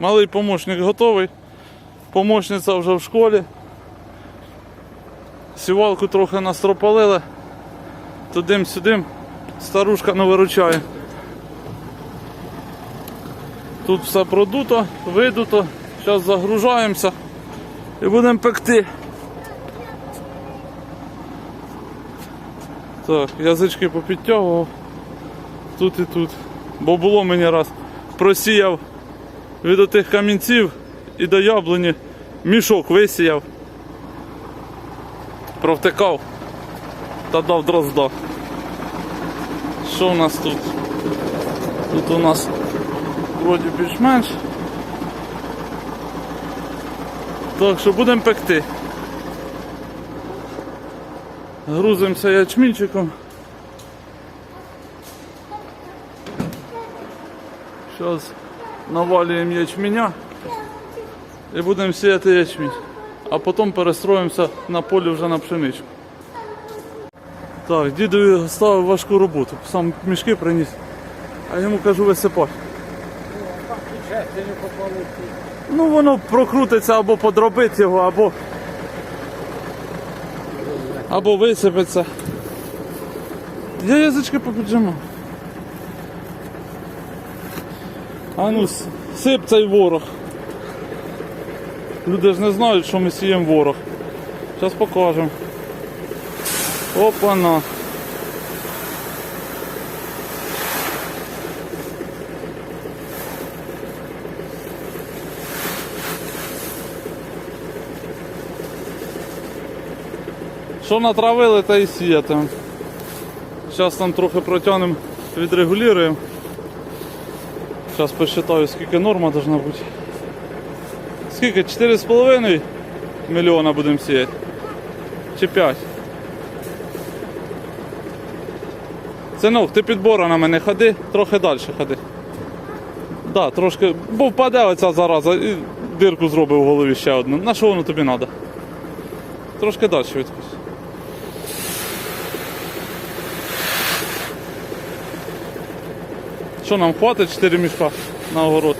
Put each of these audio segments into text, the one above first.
Малий помощник готовий. Помощниця вже в школі. Сівалку трохи настропалили. Тудим-сюдим. Старушка не виручає. Тут все продуто, видуто. Зараз загружаємося і будемо пекти. Так, язички попідтягував. Тут і тут. Бо було мені раз. Просіяв від отих камінців і до яблуні мішок висіяв. Провтикав та дав дрозда. Що у нас тут? Тут у нас вроді більш-менш. Так що будемо пекти. Грузимося ячмінчиком. Зараз навалюємо ячменя і будемо сіяти ячмінь. А потім перестроїмося на полі вже на пшеничку. Так, дідові ставив важку роботу. Сам мішки приніс, а йому кажу висипати. Ну воно прокрутиться або подробить його, або. Або висипеться. Я язички попіджимав. А ну, сип цей ворог. Люди ж не знають, що ми сіємо ворог. Зараз покажемо. Опа-на. Що натравили, та і сіятимемо. Зараз там трохи протягнемо, відрегулюємо. Зараз посчитаю, скільки норма должна бути. Скільки? 4,5 мільйона будемо сіяти? Чи 5? Синок, ти під боронами не ходи, трохи далі ходи. Да, трошки, бо впаде оця зараза і дирку зробив в голові ще одну. На що воно тобі треба? Трошки далі відпусть. Що нам хватить 4 мішка на огород?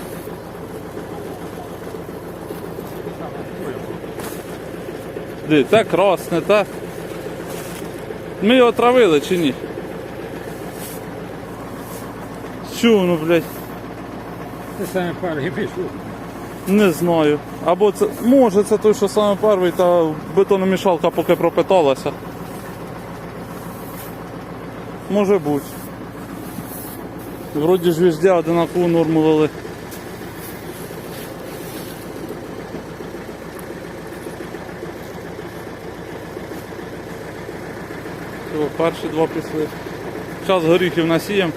Ди, те красне, те. Ми його травили чи ні? Що воно, блядь? Це саме перший пішло. Не знаю. Або це. Може це той, що саме перший, та бетономішалка поки пропиталася. Може бути. Вроді ж везде одинакову норму вели. Перші два пішли. Зараз горіхів насіємо,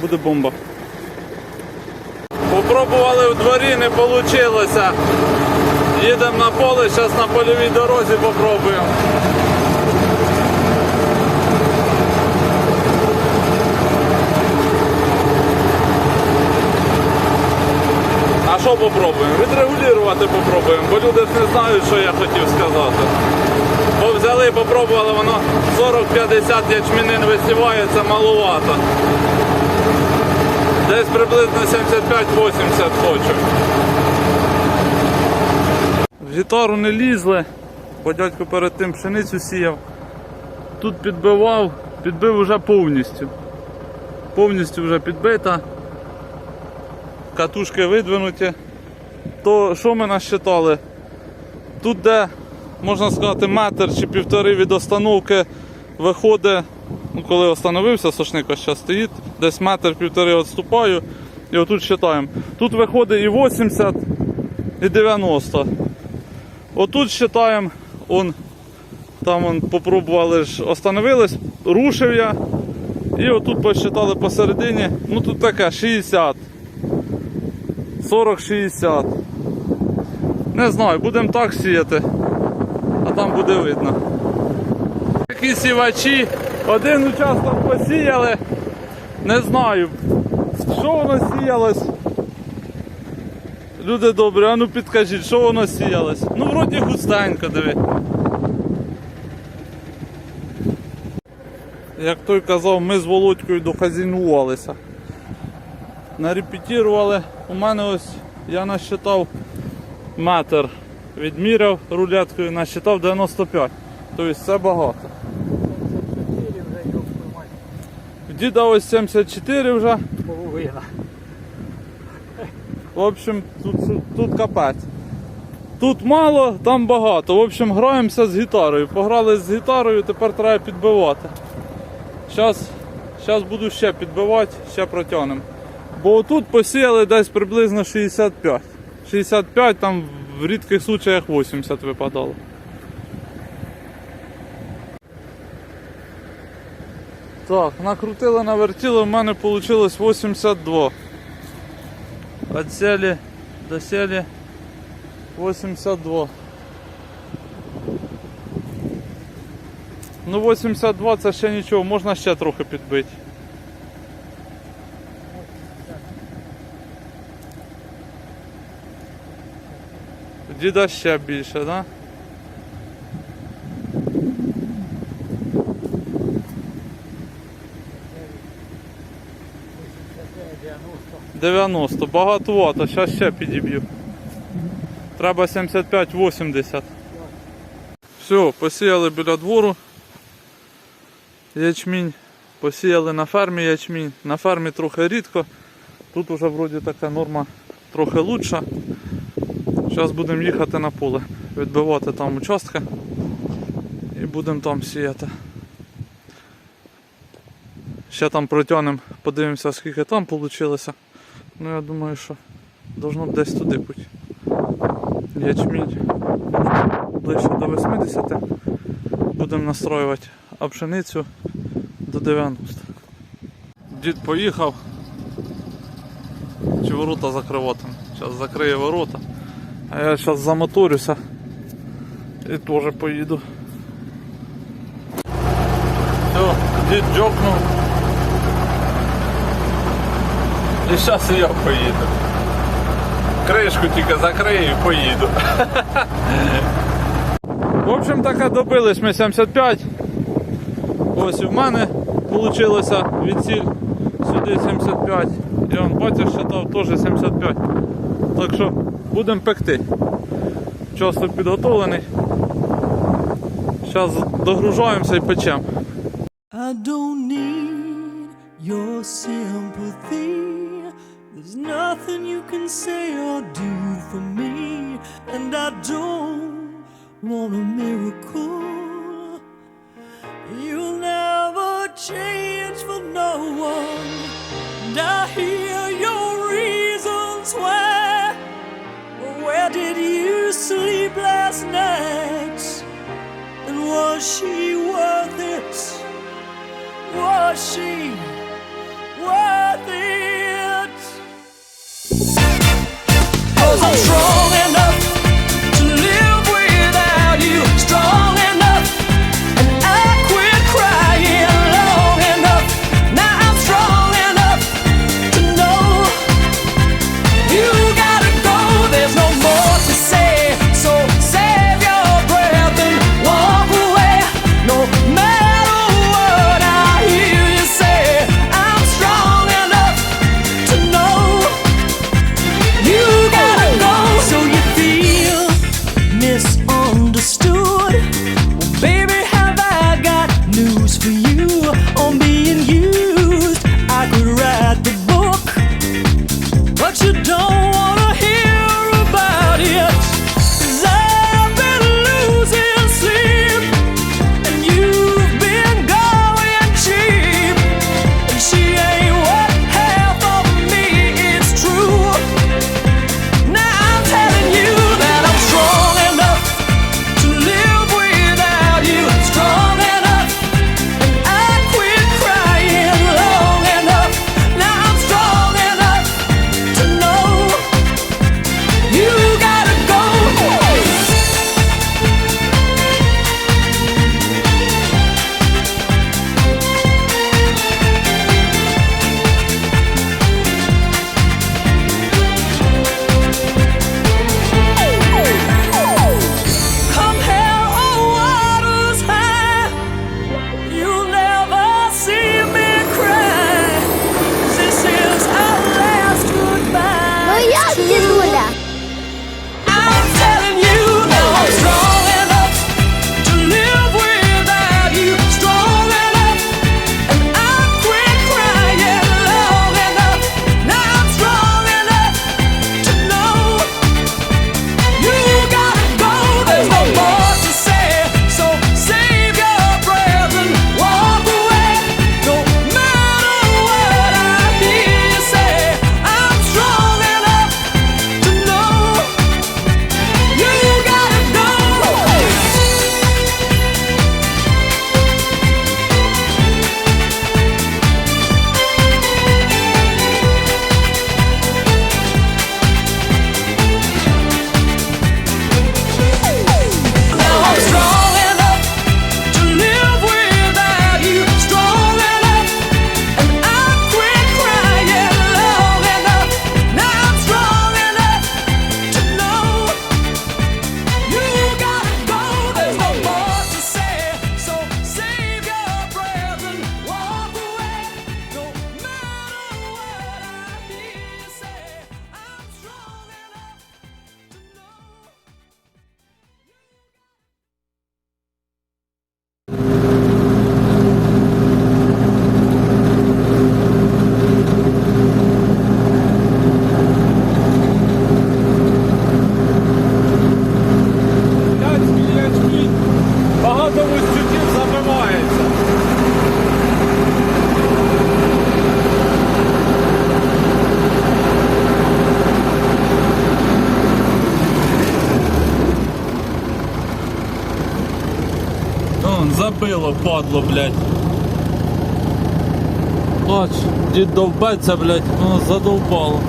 буде бомба. Попробували в дворі, не вийшло. Їдемо на поле, зараз на польовій дорозі попробуємо. Що попробуємо? Відрегулювати попробуємо, бо люди не знають, що я хотів сказати. Бо взяли, попробували, воно 40-50 ячмінин висіває, це маловато. Десь приблизно 75-80 хочу. В гітару не лізли, бо дядько перед тим пшеницю сіяв. Тут підбивав, підбив вже повністю. Повністю вже підбита. Катушки видвинуті. То що ми насчитали? Тут де, можна сказати, метр чи півтори від остановки виходить, ну, коли остановився, сошник ось зараз стоїть, десь метр півтори відступаю і отут считаємо. Тут виходить і 80, і 90. Отут считаємо, он, там он, попробували ж, остановились, рушив я. І отут посчитали посередині, ну тут таке 60. 40-60. Не знаю, будемо так сіяти, а там буде видно. Такі сівачі, один участок посіяли, не знаю, що воно сіялось. Люди добрі, а ну підкажіть, що воно сіялось? Ну, вроді густенько, диви. Як той казав, ми з Володькою дохазінувалися. Нарепетірували. У мене ось я насчитав метр. Відміряв рулеткою, насчитав 95. Тобто це багато. Чотири вже його діда ось 74 вже. Половина. В общем, тут, тут капець. Тут мало, там багато. В общем, граємося з гітарою. Пограли з гітарою, тепер треба підбивати. Зараз буду ще підбивати, ще протягнемо. Бо тут посіяли десь приблизно 65. 65, там в рідких случаях 80 випадало. Так, накрутили, навертіли, в мене вийшло 82. От сели до сели 82. Ну 82 це ще нічого, можна ще трохи підбити. Діда ще більше, так? Да? 90, багатовато, зараз ще підіб'ю. Треба 75-80. Все, посіяли біля двору. Ячмінь. Посіяли на фермі ячмінь. На фермі трохи рідко. Тут уже вроді така норма трохи лучша. Зараз будемо їхати на поле, відбивати там участки і будемо там сіяти. Ще там протягнемо, подивимося, скільки там вийшло. Ну я думаю, що должно десь туди бути. Ячмінь ближче до 80. Будемо настроювати, а пшеницю до 90. Дід поїхав. Чи ворота закривати? Зараз закриє ворота. А я зараз замоторюся і теж поїду. Все, дід джокнув. І зараз я поїду. Кришку тільки закрию і поїду. В общем, так добились ми 75. Ось в мене вийшло від ціль сюди 75. І он батя считав теж 75. Так що будемо пекти. Часто підготовлений. Зараз догружаємося і печемо. She Падло, блядь. Бач, дід довбеться, блядь, ну задовбало.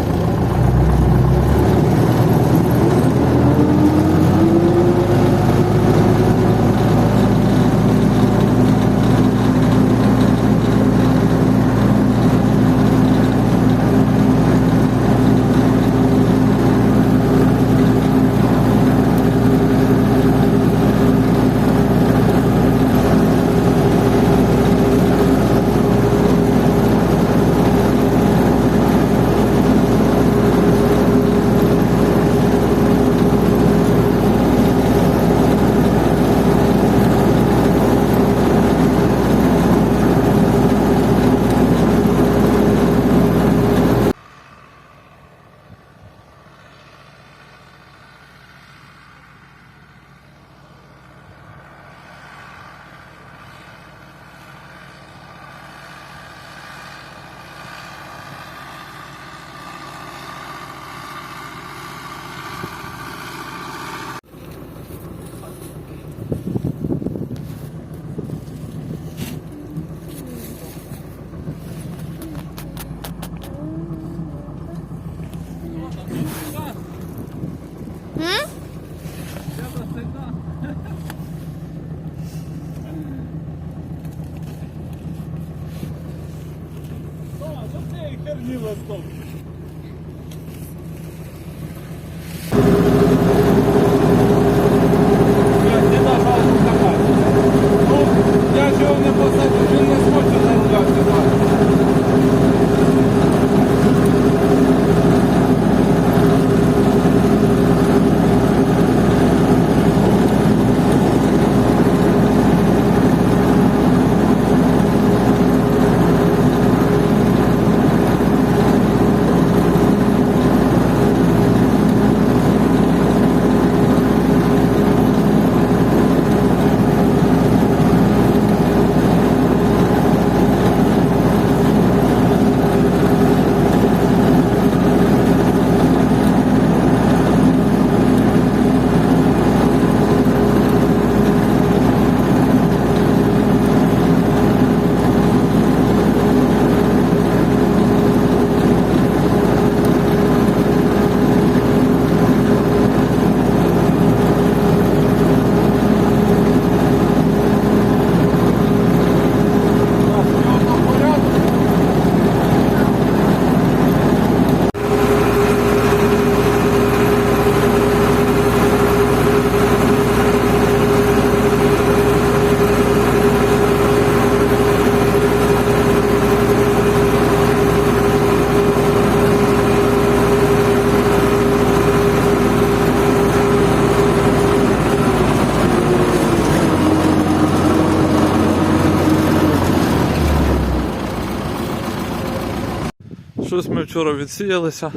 Вчора відсіялися.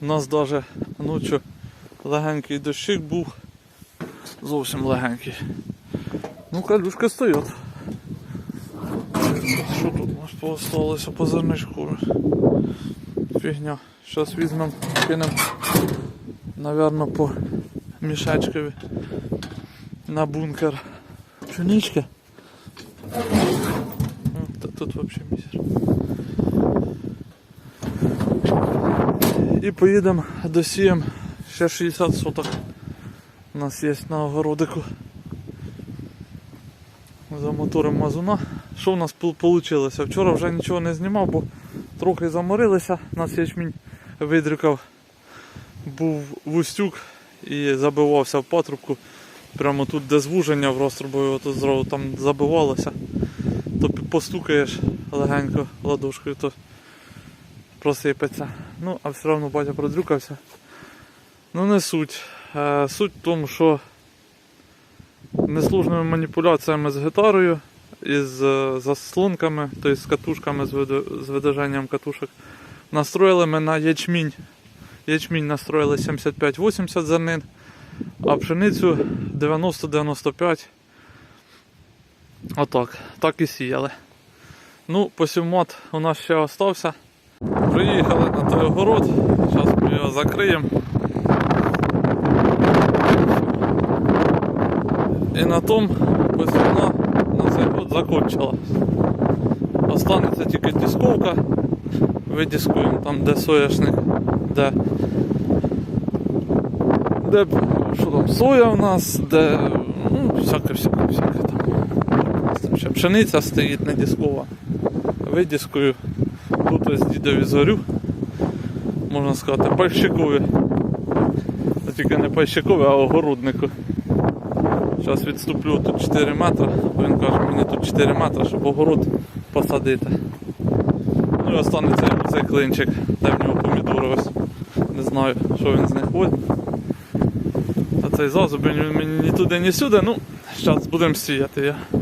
У нас навіть ночі легенький дощик був. Зовсім легенький. Ну, калюшка стоїть. Що тут у нас поосталося по зерничку? Фігня. Зараз візьмемо, кинемо, напевно, по мішечкові на бункер. Пшенички. Ну, тут взагалі місяць. І поїдемо досіємо ще 60 соток. У нас є на огородику. Замоторимо мазуна. Що в нас вийшло? Вчора вже нічого не знімав, бо трохи заморилися. Нас ячмінь видрюкав. Був вустюк і забивався в патрубку. Прямо тут, де звуження в розтрубою, то зразу там забивалося. То постукаєш легенько ладошкою, то просипеться. Ну, а все одно батя продрюкався. Ну не суть. Е, суть в тому, що неслужними маніпуляціями з гітарою із е, заслонками, тобто з катушками з, видержанням катушок, настроїли ми на ячмінь. Ячмінь настроїли 75-80 зернин, а пшеницю 90-95. Отак. Так і сіяли. Ну, посівмат у нас ще остався. Приїхали на той огород, зараз ми його закриємо. І на тому весна на цей год закончилась. Останеться тільки дисковка. Видіскуємо там, де соняшник, де. Де що там, соя в нас, де. Ну, всяке, всяке, всяке там. У нас там ще пшениця стоїть не дискова. Видіскую. Тут ось дідові зорю. Можна сказати, пайщикові. Тільки не пайщикові, а огороднику. Зараз відступлю тут 4 метри. бо Він каже, мені тут 4 метри, щоб огород посадити. Ну і останеться цей клинчик, де в нього помідори ось. Не знаю, що він з них возьме. А цей зазуб він мені ні туди, ні сюди. Ну, зараз будемо сіяти я.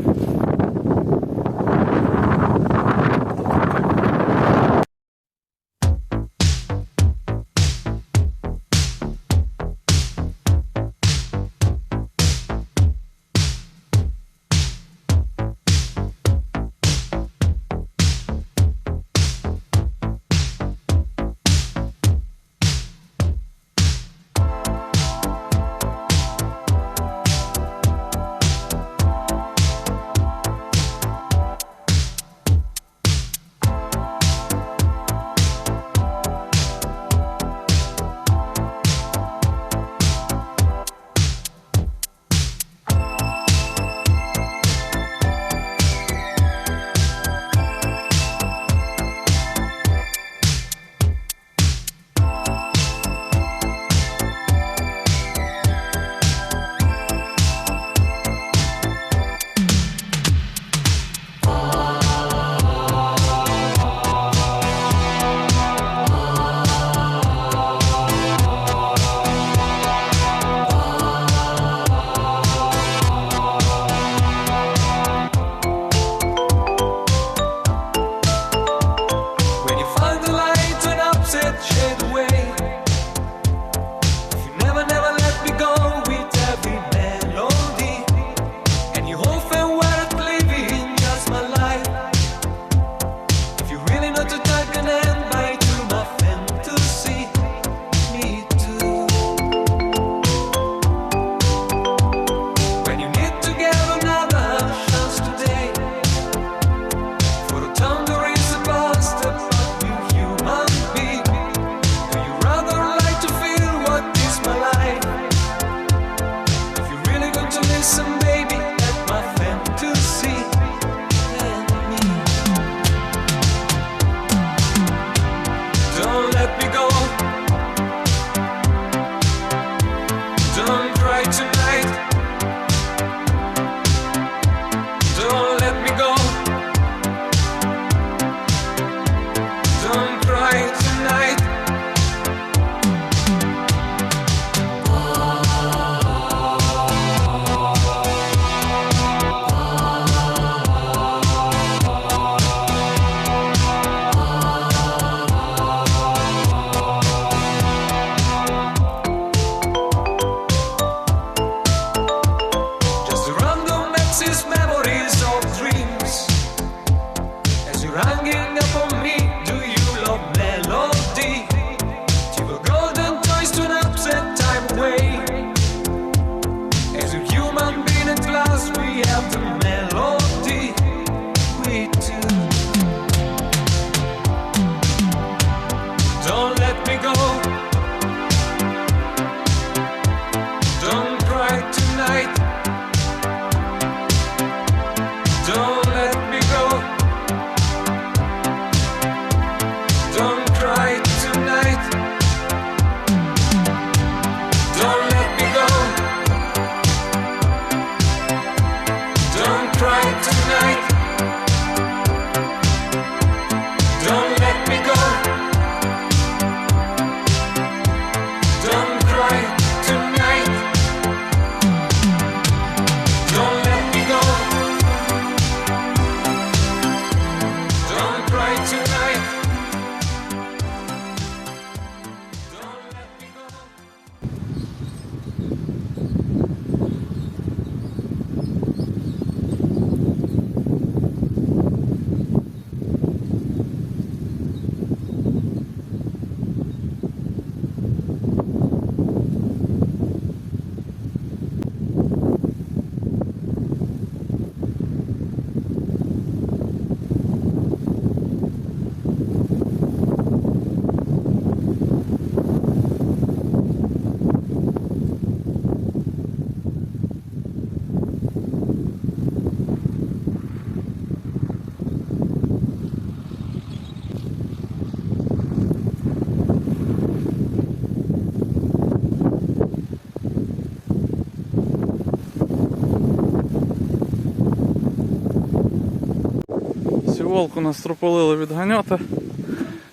Сівалку нас строполили відганяти.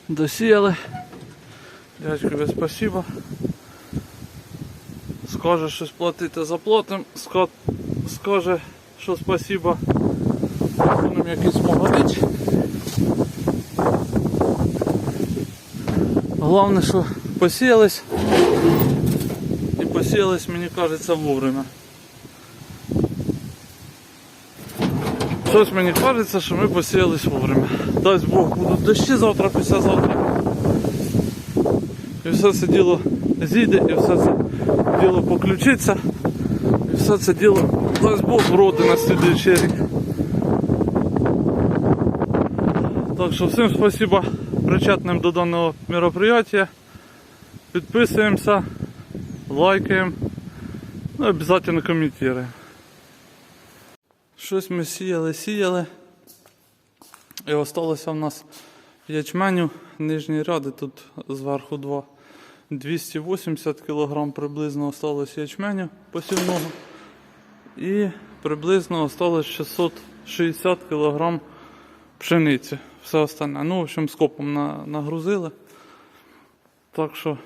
Досіяли. Дядькові спасибо. Скаже щось платити заплатим. Ска- Скаже, що спасибо. Будемо якийсь магазин. Головне, що посіялись. І посіялись, мені кажеться, вовремя. Щось мені кажеться, що ми посіялись вовремя. Дасть Бог будуть дощі завтра, післязавтра. І все це діло зійде, і все це діло поключиться. І все це діло дасть Бог вроди на слідуючий рік. Так що всім спасибо причетним до даного мероприятия. Підписуємося, лайкаємо, ну обов'язково коментуємо. Щось ми сіяли, сіяли. І осталося в нас ячменю нижні ряди, тут зверху два. 280 кг приблизно осталось ячменю посівного. І приблизно осталось 660 кг пшениці. Все остальне. Ну, в общем, скопом на, нагрузили. Так що,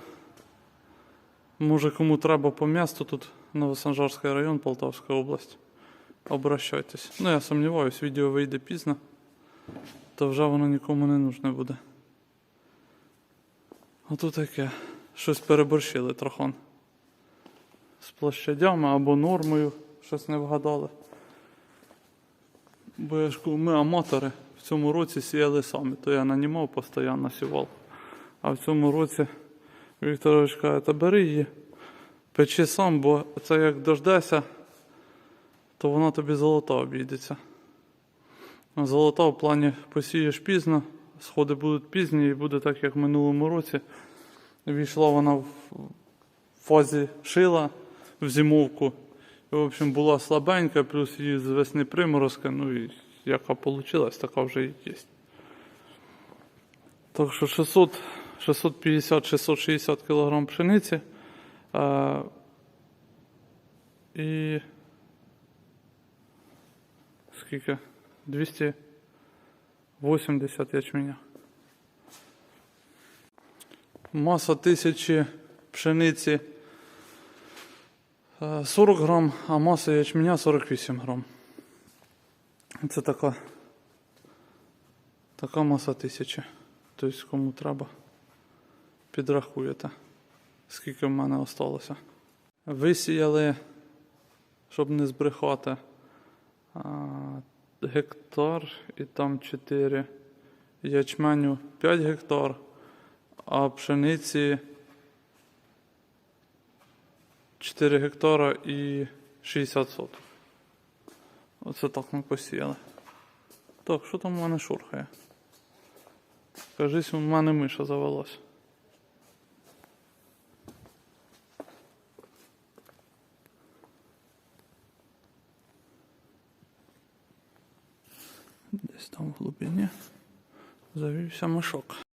може кому треба по місту, тут Новосанжарський район, Полтавська область. Обращайтесь. Ну, я сумніваюсь, відео вийде пізно, то вже воно нікому не нужне буде. Тут таке. Щось переборщили трохон. З площадями або нормою щось не вгадали. Бо я ж ми аматори в цьому році сіяли самі, то я нанімав постійно сівал. А в цьому році Вікторович каже, та бери її, печи сам, бо це як дождешся, то вона тобі золота обійдеться. Золота в плані посієш пізно, сходи будуть пізні і буде так, як в минулому році. Війшла вона в фазі шила в зимовку. І, в общем, була слабенька, плюс її з весни приморозка, ну і яка вийшла, така вже і є. Так що 600, 650-660 кг пшениці. А, і скільки? 280 ячменя. Маса тисячі пшениці е, 40 грам, а маса ячменя 48 грам. Це така, така маса тисячі. Тобто кому треба, підрахуєте, скільки в мене осталося. Висіяли, щоб не збрехати, гектар і там 4 ячменю 5 гектар а пшениці 4 гектара і 60 соток. Оце так ми посіяли. Так, що там у мене шурхає? Кажись, у мене миша завелась. Десь там в глубине завелся мишок.